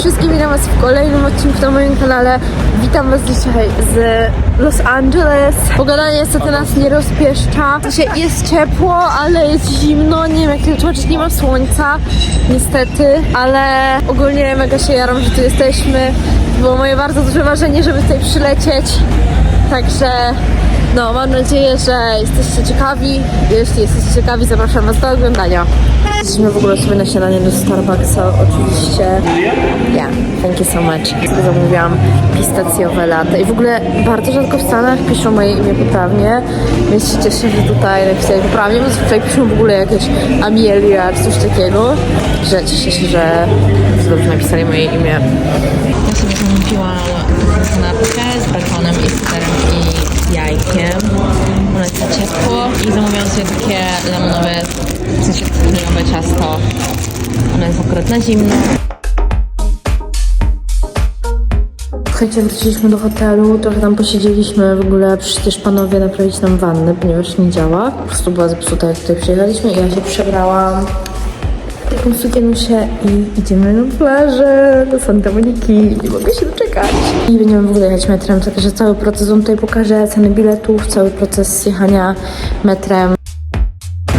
wszystkim, witam was w kolejnym odcinku na moim kanale. Witam was dzisiaj z Los Angeles. Pogoda niestety nas nie rozpieszcza. Jest ciepło, ale jest zimno, nie wiem jak to tłumaczyć, nie ma słońca, niestety. Ale ogólnie mega się jaram, że tu jesteśmy. Było moje bardzo duże marzenie, żeby tutaj przylecieć. Także no, mam nadzieję, że jesteście ciekawi. Jeśli jesteście ciekawi, zapraszam Was do oglądania. Jesteśmy w ogóle sobie na śniadanie do Starbucksa, oczywiście. Yeah, thank you so much. Zamówiłam pistacjowe latte i w ogóle bardzo rzadko w Stanach piszą moje imię poprawnie, więc się cieszę, że tutaj napisali poprawnie, bo zazwyczaj piszą w ogóle jakieś Amelia czy coś takiego, że cieszę się, że dobrze napisali moje imię. Ja sobie zamówiłam i jajkiem. Ona jest ciepło i zamówiłam sobie takie lemonowe, w sensie cytrynowe ciasto. Ono jest akurat na zimno. Słuchajcie, wróciliśmy do hotelu, trochę tam posiedzieliśmy, w ogóle przyszli też panowie naprawić nam wannę, ponieważ nie działa. Po prostu była zepsuta, jak tutaj przyjechaliśmy i ja się przebrałam taką sukienusię i idziemy na plażę do Santa Moniki. Nie mogę się doczekać. I będziemy w ogóle jechać metrem, także cały proces wam tutaj pokażę, ceny biletów, cały proces jechania metrem.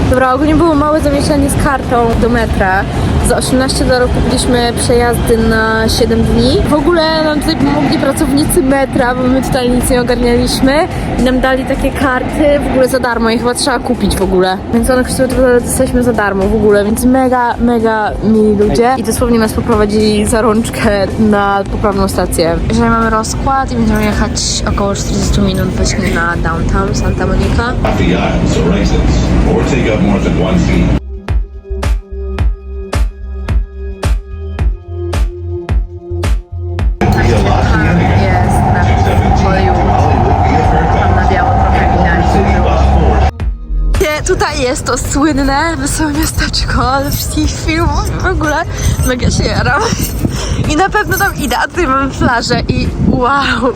Dobra, ogólnie było małe zamieszanie z kartą do metra. Za 18 dolarów kupiliśmy przejazdy na 7 dni. W ogóle nam tutaj pomogli pracownicy metra, bo my tutaj nic nie ogarnialiśmy. I nam dali takie karty w ogóle za darmo i chyba trzeba kupić w ogóle. Więc one kosztują tyle, dostaliśmy za darmo w ogóle, więc mega, mega mili ludzie. I dosłownie nas poprowadzili za rączkę na poprawną stację. Jeżeli mamy rozkład i będziemy jechać około 40 minut właśnie na downtown Santa Monica. Tutaj jest to słynne wesołe miasteczko ze wszystkich filmów w ogóle mega się jaram. I na pewno tam idę, a tutaj mamy plażę i wow.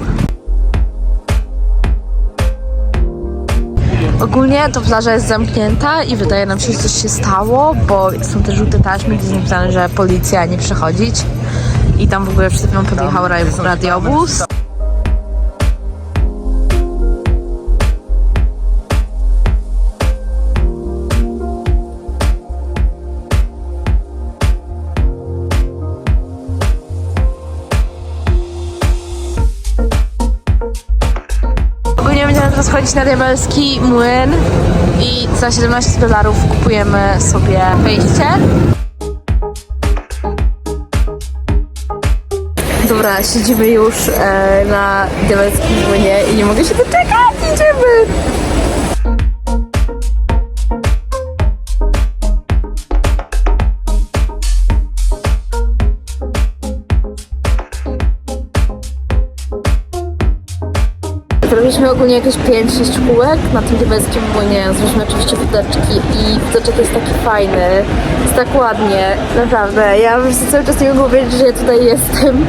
Ogólnie to plaża jest zamknięta i wydaje nam się, że coś się stało, bo są te żółte taśmy, gdzie jest napisane, że policja nie przechodzić. I tam w ogóle przed chwilą podjechał raj- radiowóz. Ogólnie będziemy teraz chodzić na diabelski młyn i za 17 dolarów kupujemy sobie wejście. Dobra, siedzimy już e, na diabelskim młynie i nie mogę się doczekać, idziemy! Zrobiliśmy ogólnie jakieś 5-6 kółek na tym diabelskim młynie. Zrobiliśmy oczywiście wódeczki i wódeczek jest taki fajny. Jest tak ładnie, naprawdę. Ja po prostu cały czas nie mogę powiedzieć, że ja tutaj jestem.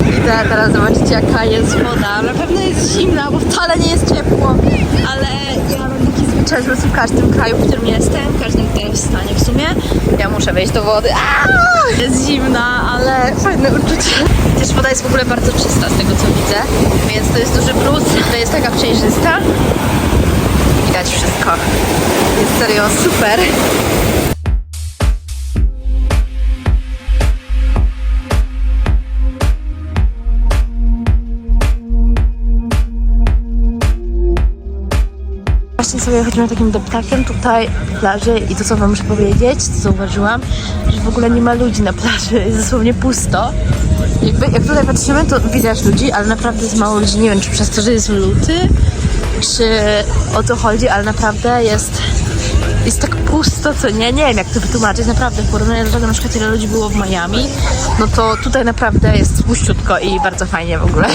Idę teraz zobaczyć jaka jest woda. Na pewno jest zimna, bo wcale nie jest ciepło. Ale ja mam taki zwyczaj, że w każdym kraju, w którym jestem, w każdym teraz stanie w sumie, ja muszę wejść do wody. Aaaa! Jest zimna, ale fajne uczucie. Też woda jest w ogóle bardzo czysta z tego co widzę, więc to jest duży plus, że jest taka przejrzysta. Widać wszystko. Jest serio super. Sobie chodzimy takim deptakiem tutaj na plaży i to co wam muszę powiedzieć, co zauważyłam, że w ogóle nie ma ludzi na plaży, jest dosłownie pusto. Jakby, jak tutaj patrzymy, to widać ludzi, ale naprawdę jest mało ludzi. Nie wiem, czy przez to, że jest luty, czy o to chodzi, ale naprawdę jest, jest tak pusto, co nie, nie wiem jak to wytłumaczyć, naprawdę w porównaniu do tego na przykład ile ludzi było w Miami, no to tutaj naprawdę jest puściutko i bardzo fajnie w ogóle.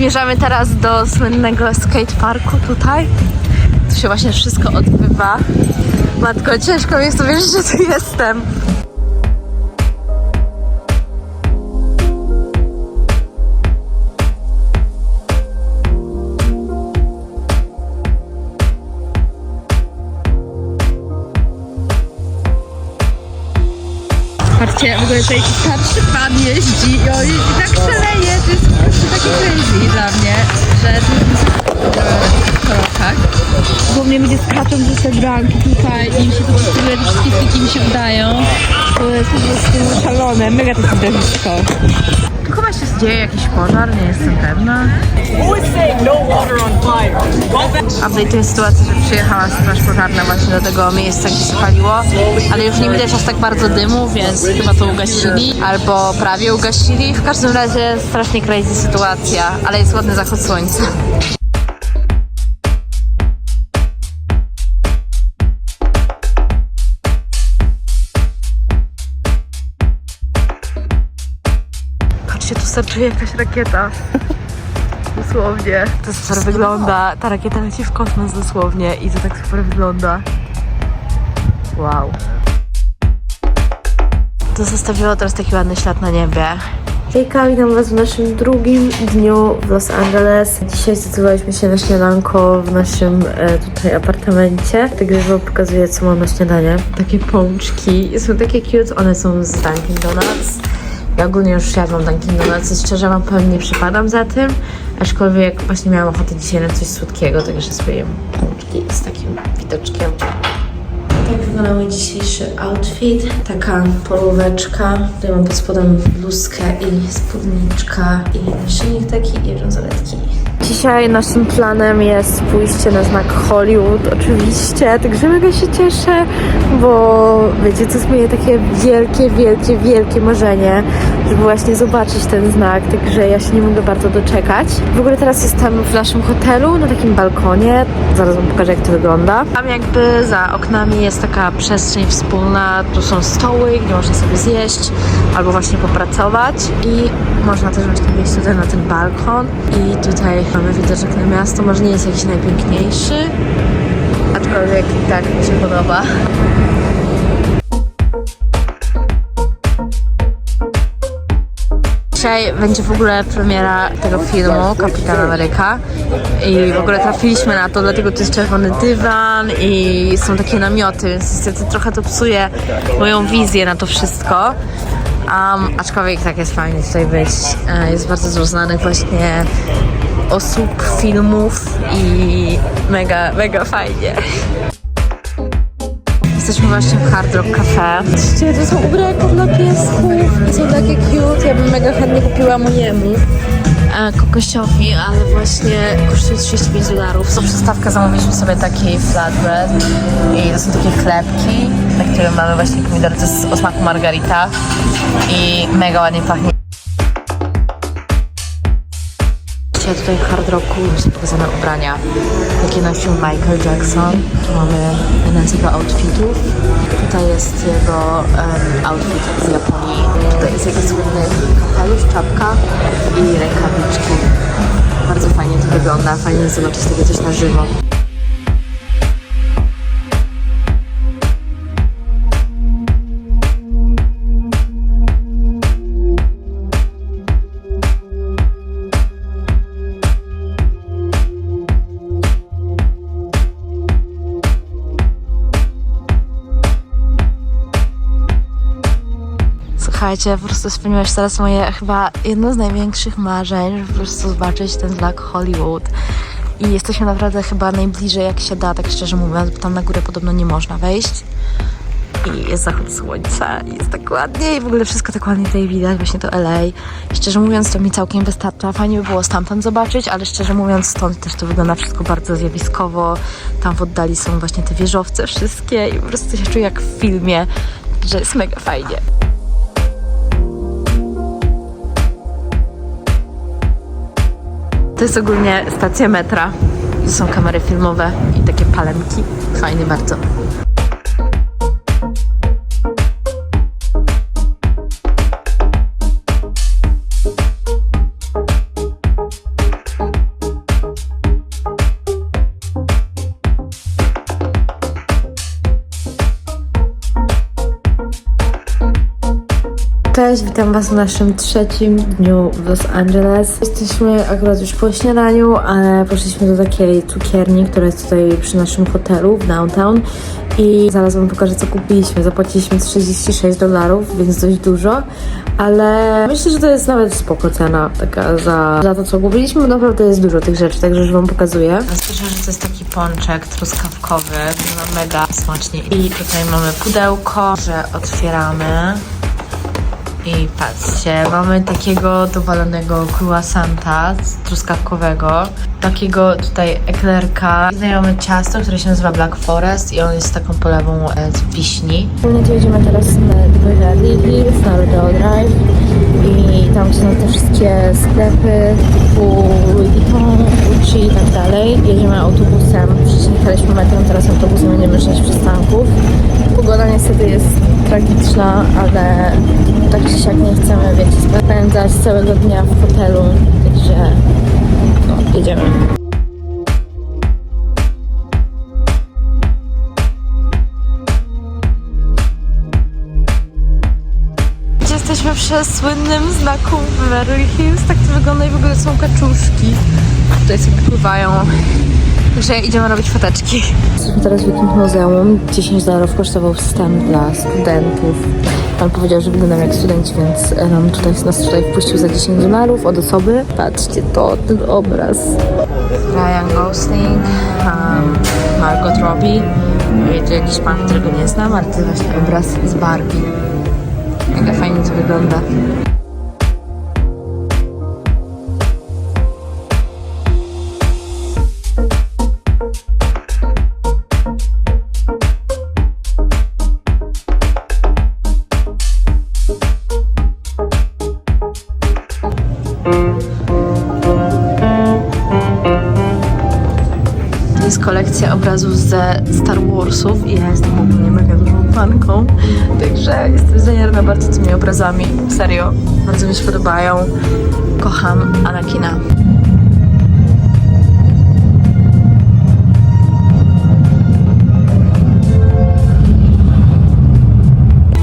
Zmierzamy teraz do słynnego skateparku tutaj. Tu się właśnie wszystko odbywa. Matko, ciężko mi jest to wierzyć, że tu jestem. Patrzcie, w ogóle tutaj starszy pan jeździ i on jeździ tak szaleje, to jest po prostu takie crazy dla mnie, że w kolorkach. Głównie ludzie skaczą ze te bramki tutaj i im się to wszystko, te wszystkie triki mi się wydają. To jest po prostu szalone, mega to jest widowisko. Chyba się dzieje jakiś pożar, nie jestem pewna. Update'uję sytuację, że przyjechała straż pożarna właśnie do tego miejsca, gdzie się paliło, ale już nie widać aż tak bardzo dymu, więc chyba to ugasili, albo prawie ugasili. W każdym razie strasznie crazy sytuacja, ale jest ładny zachód słońca. Startuje jakaś rakieta. Dosłownie. To super wygląda. Ta rakieta leci w kosmos dosłownie i to tak super wygląda. Wow. To zostawiło teraz taki ładny ślad na niebie. Hejka, witam Was w naszym drugim dniu w Los Angeles. Dzisiaj zdecydowaliśmy się na śniadanko w naszym e, tutaj apartamencie. Także Wam pokazuję, co mam na śniadanie. Takie pączki, są takie cute, one są z Dunkin Donuts. Ja ogólnie już jadłam Dunkin Donuts szczerze Wam powiem, nie przypadam za tym. Aczkolwiek właśnie miałam ochotę dzisiaj na coś słodkiego, także sobie pączki z takim widoczkiem. Tak wygląda mój dzisiejszy outfit. Taka polóweczka. Tutaj mam pod spodem bluzkę i spódniczka i naszyjnik taki i bransoletki. Dzisiaj naszym planem jest pójście na znak Hollywood, oczywiście, także mega się cieszę, bo wiecie, to jest moje takie wielkie, wielkie, wielkie marzenie, żeby właśnie zobaczyć ten znak, także ja się nie mogę bardzo doczekać. W ogóle teraz jestem w naszym hotelu, na takim balkonie, zaraz wam pokażę jak to wygląda. Tam jakby za oknami jest taka przestrzeń wspólna, tu są stoły, gdzie można sobie zjeść albo właśnie popracować i można też właśnie wyjść tutaj na ten balkon i tutaj mamy widoczek na miasto, może nie jest jakiś najpiękniejszy, aczkolwiek tak mi się podoba. Dzisiaj będzie w ogóle premiera tego filmu Kapitan Ameryka i w ogóle trafiliśmy na to, dlatego to jest czerwony dywan i są takie namioty, więc niestety trochę to psuje moją wizję na to wszystko. Um, aczkolwiek tak jest fajnie tutaj być. E, Jest bardzo dużo znanych właśnie osób, filmów i mega, mega fajnie. Jesteśmy właśnie w Hard Rock Cafe. Patrzcie, to są ubrania dla piesków są takie cute. Ja bym mega chętnie kupiła mojemu e, kokosiowi, ale właśnie kosztuje 35 dolarów. Za przystawkę zamówiliśmy sobie taki flatbread i to są takie chlebki, na którym mamy właśnie pomidory, to jest o smaku margarita i mega ładnie pachnie. Dzisiaj tutaj w Hard Rocku są pokazane ubrania, jakie nosił Michael Jackson. Tu mamy jeden z jego outfitów. Tutaj jest jego em, outfit z Japonii. Tutaj jest jego słynny kapelusz, czapka i rękawiczki. Bardzo fajnie to wygląda, fajnie zobaczyć takie coś na żywo. Słuchajcie, po prostu spełniłaś teraz moje chyba jedno z największych marzeń, żeby po prostu zobaczyć ten znak Hollywood. I jesteśmy naprawdę chyba najbliżej jak się da, tak szczerze mówiąc, bo tam na górę podobno nie można wejść. I jest zachód słońca, i jest tak ładnie i w ogóle wszystko tak ładnie tutaj widać, właśnie to LA. Szczerze mówiąc, to mi całkiem wystarcza. Fajnie by było stamtąd zobaczyć, ale szczerze mówiąc, stąd też to wygląda wszystko bardzo zjawiskowo. Tam w oddali są właśnie te wieżowce wszystkie i po prostu się czuję jak w filmie, że jest mega fajnie. To jest ogólnie stacja metra. Są kamery filmowe i takie palemki. Fajnie bardzo. Cześć, witam Was w naszym trzecim dniu w Los Angeles. Jesteśmy akurat już po śniadaniu, ale poszliśmy do takiej cukierni, która jest tutaj przy naszym hotelu w downtown i zaraz wam pokażę, co kupiliśmy. Zapłaciliśmy 36 dolarów, więc dość dużo, ale myślę, że to jest nawet spoko cena taka za, za to, co kupiliśmy. Naprawdę jest dużo tych rzeczy, także już wam pokazuję. Słyszę, że to jest taki pączek truskawkowy, wygląda mega smacznie. I tutaj mamy pudełko, że otwieramy. I patrzcie, mamy takiego dowalonego croissanta truskawkowego, takiego tutaj eklerka. Tutaj ciasto, które się nazywa Black Forest i on jest taką polewą e, z wiśni. Ogólnie jedziemy teraz na Beverly Hills, na Drive i tam są te wszystkie sklepy typu Louis Vuitton, i tak dalej. Jedziemy autobusem, wcześniej jechaliśmy metrem, teraz autobusem będziemy 6 przystanków. Pogoda niestety jest tragiczna, ale tak czy siak nie chcemy, wiecie, spędzać całego dnia w hotelu, także no, jedziemy. Przy słynnym znaku Beverly Hills, tak to wygląda i w ogóle są kaczuszki. Tutaj sobie pływają. Także idziemy robić foteczki. Jesteśmy teraz w jakimś muzeum. 10 dolarów kosztował wstęp dla studentów. Pan powiedział, że wyglądam jak studenci, więc um, tutaj nas tutaj wpuścił za 10 dolarów od osoby. Patrzcie to, ten obraz. Ryan Gosling, um, Margot Robbie. Jakiś pan, którego nie znam, ale to jest właśnie obraz z Barbie. Mega fajnie to wygląda. Obrazów ze Star Warsów i ja jestem ogólnie mega dużą fanką, także jestem zajarana bardzo tymi obrazami. Serio, bardzo mi się podobają. Kocham Anakina.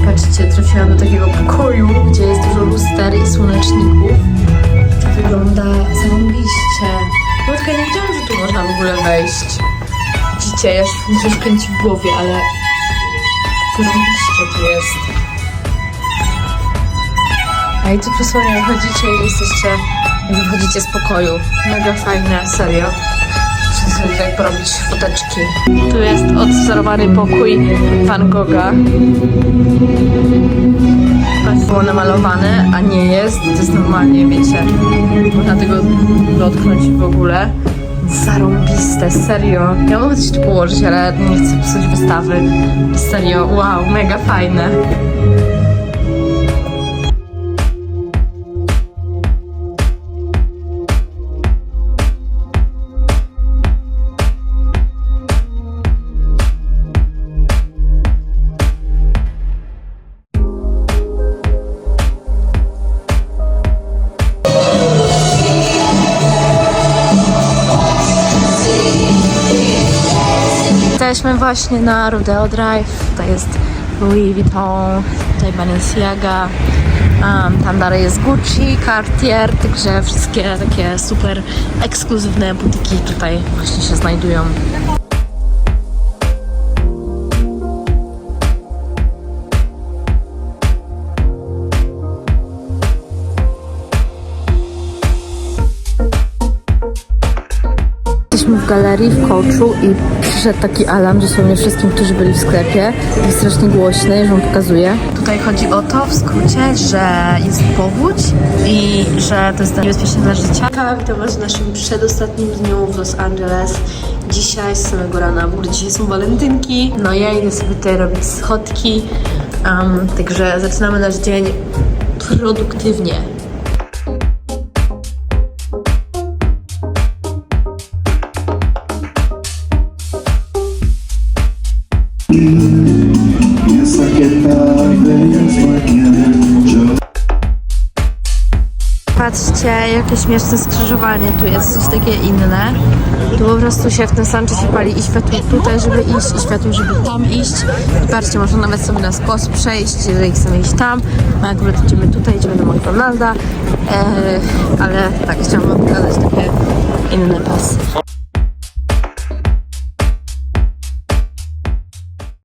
Patrzcie, trafiłam do takiego pokoju, gdzie jest dużo luster i słoneczników. Wygląda zarąbiście. No tylko ja nie wiedziałam, że tu można w ogóle wejść. Widzicie, ja się już kręci w głowie, ale zarąbiście tu jest. A i tu dosłownie wychodzicie i jesteście, wychodzicie z pokoju. Mega fajne, serio. Muszę sobie tutaj porobić foteczki. Tu jest odwzorowany pokój Van Gogha. Było namalowane, a nie jest. To jest normalnie, wiecie, można tego dotknąć w ogóle. Zarąbiste, serio. Ja mogę coś tu położyć, ale nie chcę psuć wystawy. Serio, wow, mega fajne. Właśnie na Rodeo Drive. Tutaj jest Louis Vuitton, tutaj Balenciaga. Um, tam dalej jest Gucci, Cartier, także wszystkie takie super ekskluzywne butiki tutaj właśnie się znajdują. Galerii w Koczu i przyszedł taki alarm dosłownie wszystkim, którzy byli w sklepie. Jest strasznie głośny, już wam pokazuję. Tutaj chodzi o to w skrócie, że jest powódź i że to jest niebezpieczne dla życia. Tak, witam was w naszym przedostatnim dniu w Los Angeles. Dzisiaj z samego rana, w ogóle dzisiaj są walentynki. No ja idę sobie tutaj robić schodki, um, także zaczynamy nasz dzień produktywnie. Patrzcie, jakie śmieszne skrzyżowanie tu jest, coś takie inne. Tu po prostu się w tym samym czasie pali i światło tutaj, żeby iść, i światło, żeby tam iść. Patrzcie, można nawet sobie na skos przejść, jeżeli chcemy iść tam. No akurat idziemy tutaj, idziemy do McDonalda. Eee, ale tak, chciałam pokazać takie inne pasy.